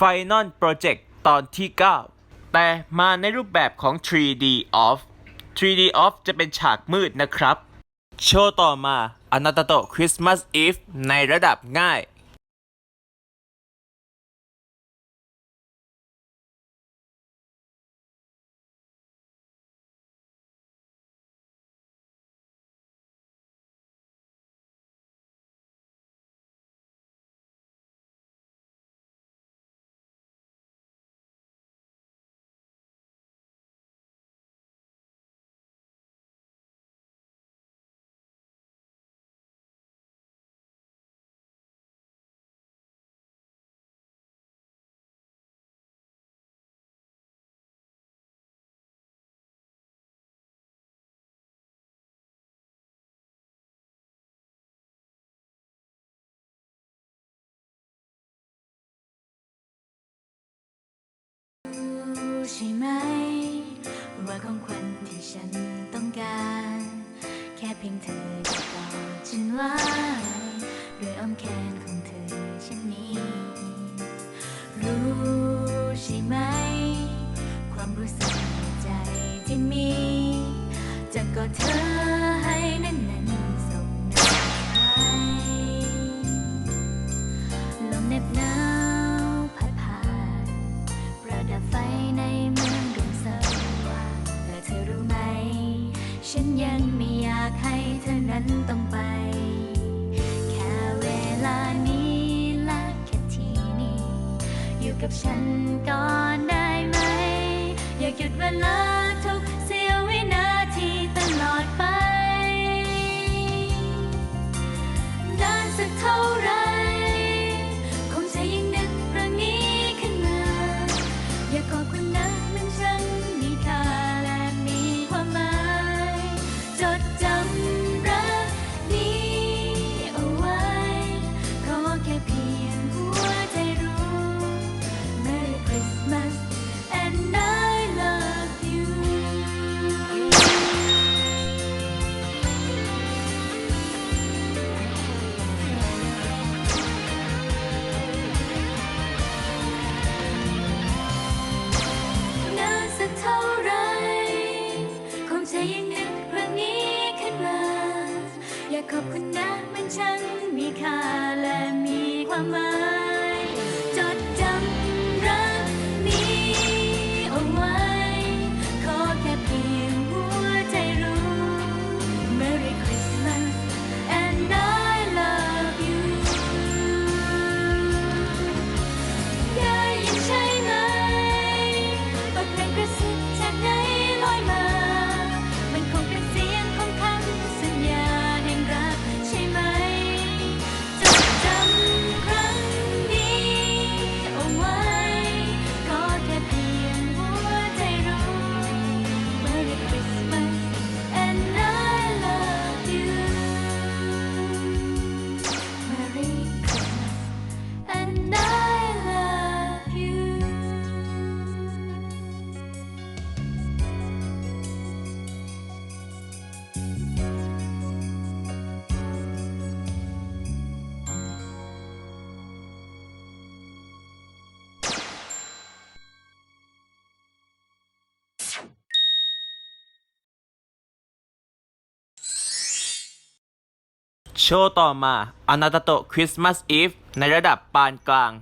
Final Project ตอนที่ 9 แต่มาในรูปแบบของ 3D Off 3D Off จะเป็นฉากมืดนะครับ โชว์ต่อมาอนาตโตคริสต์มาสอีฟในระดับง่าย ช่ไหม ว่าของขวัญที่ฉันต้องการ แค่เพียงเธอจะกอดฉันไว้ด้วยอ้อมแขนของเธอเช่นนี้ รู้ใช่ไหม ความรู้สึกในใจที่มี จะกก็เธอ โชว์ต่อมาอนาตโตคริสต์มาสอีฟในระดับปานกลาง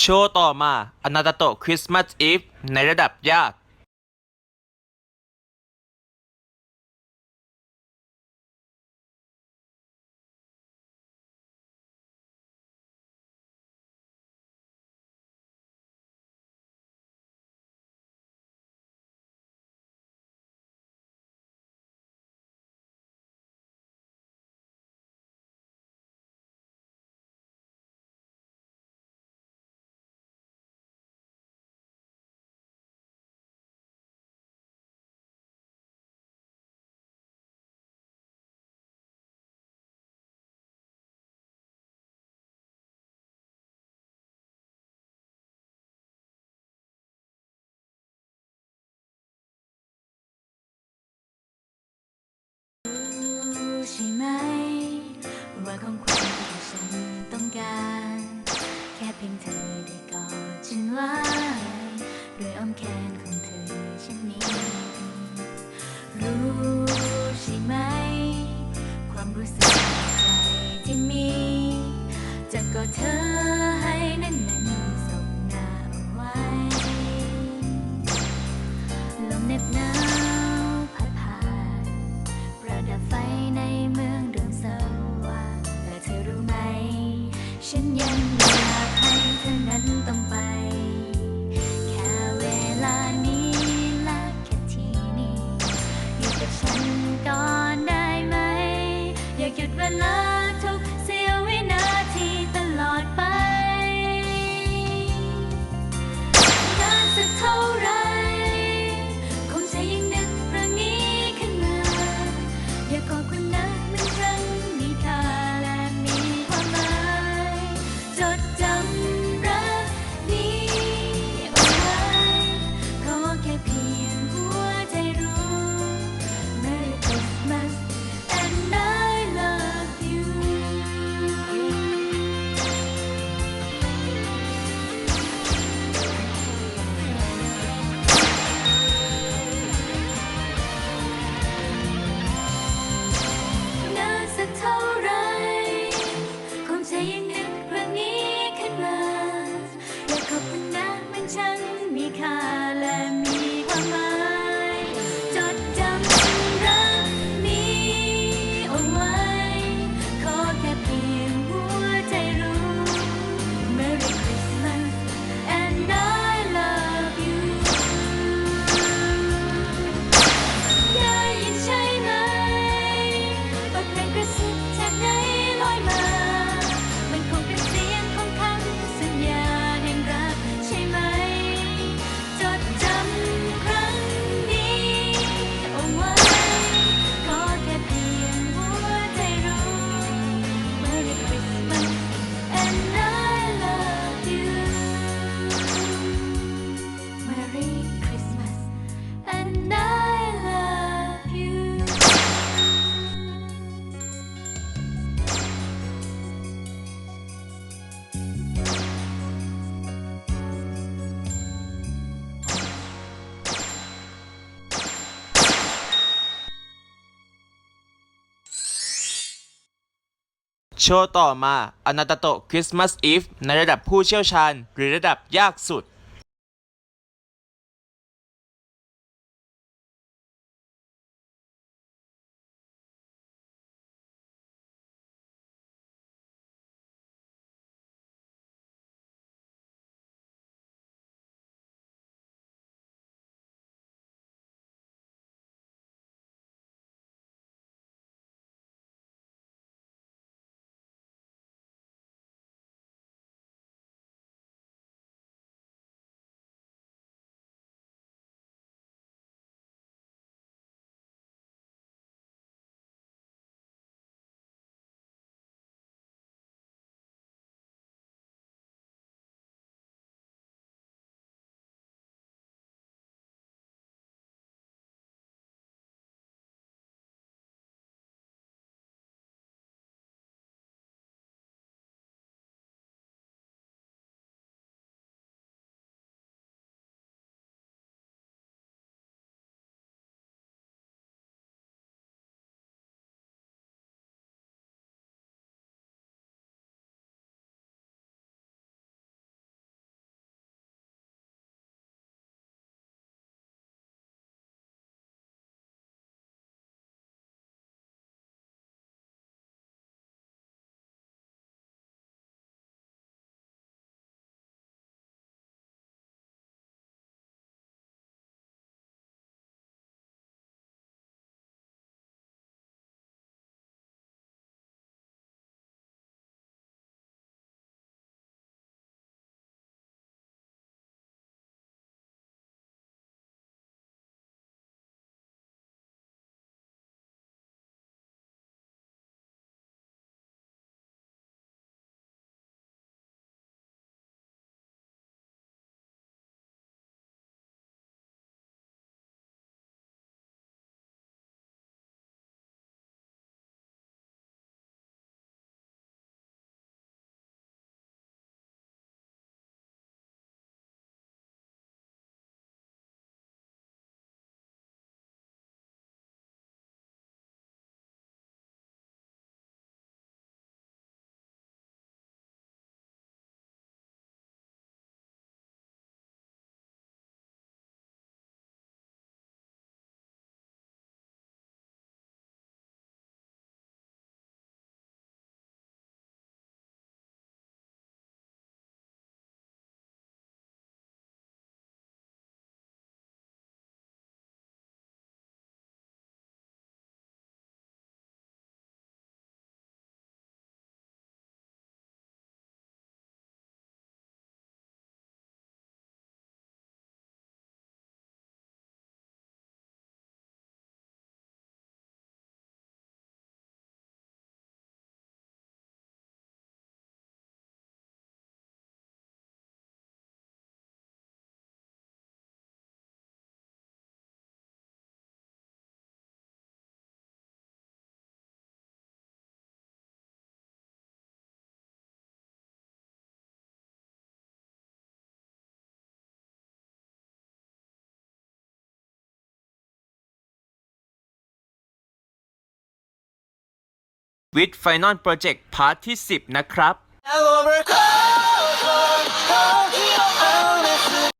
โชว์ต่อมาอนาตโตคริสต์มาสอีฟในระดับยาก อของความที่ฉันต้องการ แค่เพียงเธอได้กอดฉันไว้ด้วยอ้อมแขนของเธอฉันนี้ รู้ใช่ไหม ความรู้สึกในใจที่มี จะกอดเธอ โชว์ต่อมาอนาตโตคริสต์มาสอีฟในระดับผู้เชี่ยวชาญหรือระดับยากสุด with Final Project Part ที่ 10 นะครับ